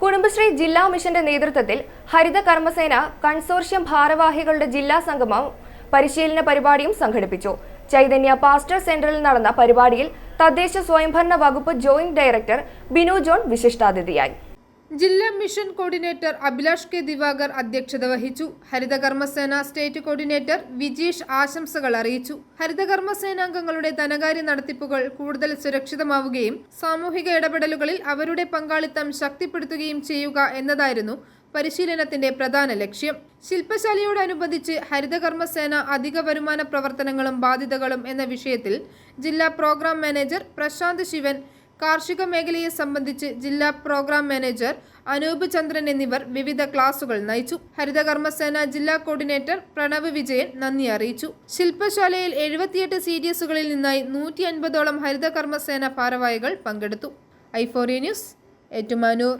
കുടുംബശ്രീ ജില്ലാ മിഷന്റെ നേതൃത്വത്തിൽ ഹരിത കർമ്മസേന കൺസോർഷ്യം ഭാരവാഹികളുടെ ജില്ലാ സംഗമം പരിശീലന പരിപാടിയും സംഘടിപ്പിച്ചു. ചൈതന്യ പാസ്റ്റർ സെന്ററിൽ നടന്ന പരിപാടിയിൽ തദ്ദേശ സ്വയംഭരണ വകുപ്പ് ജോയിന്റ് ഡയറക്ടർ ബിനു ജോൺ വിശിഷ്ടാതിഥിയായി. ജില്ലാ mission coordinator Abhilash K Divakar അധ്യക്ഷത വഹിച്ചു. ഹരിതകർമ്മസേന സ്റ്റേറ്റ് കോർഡിനേറ്റർ വിജീഷ് ആശംസകൾ അറിയിച്ചു. ഹരിതകർമ്മസേനാംഗങ്ങളുടെ ധനകാര്യ നടത്തിപ്പുകൾ കൂടുതൽ സുരക്ഷിതമാവുകയും സാമൂഹിക ഇടപെടലുകളിൽ അവരുടെ പങ്കാളിത്തം ശക്തിപ്പെടുത്തുകയും ചെയ്യുക എന്നതായിരുന്നു പരിശീലനത്തിന്റെ പ്രധാന ലക്ഷ്യം. ശില്പശാലയോടനുബന്ധിച്ച് ഹരിതകർമ്മസേന അധിക വരുമാന പ്രവർത്തനങ്ങളും ബാധ്യതകളും എന്ന വിഷയത്തിൽ ജില്ലാ പ്രോഗ്രാം മാനേജർ പ്രശാന്ത് ശിവൻ കാർഷിക മേഖലയെ സംബന്ധിച്ച് ജില്ലാ പ്രോഗ്രാം മാനേജർ അനൂപ് ചന്ദ്രൻ എന്നിവർ വിവിധ ക്ലാസുകൾ നയിച്ചു. ഹരിതകർമ്മസേന ജില്ലാ കോർഡിനേറ്റർ പ്രണവ് വിജയൻ നന്ദി അറിയിച്ചു. ശില്പശാലയിൽ എഴുപത്തിയെട്ട് സീരീസുകളിൽ നിന്നായി നൂറ്റി അൻപതോളം ഹരിതകർമ്മസേന ഭാരവാഹികൾ പങ്കെടുത്തു. ഐഫോറി ന്യൂസ് ഏറ്റുമാനൂർ.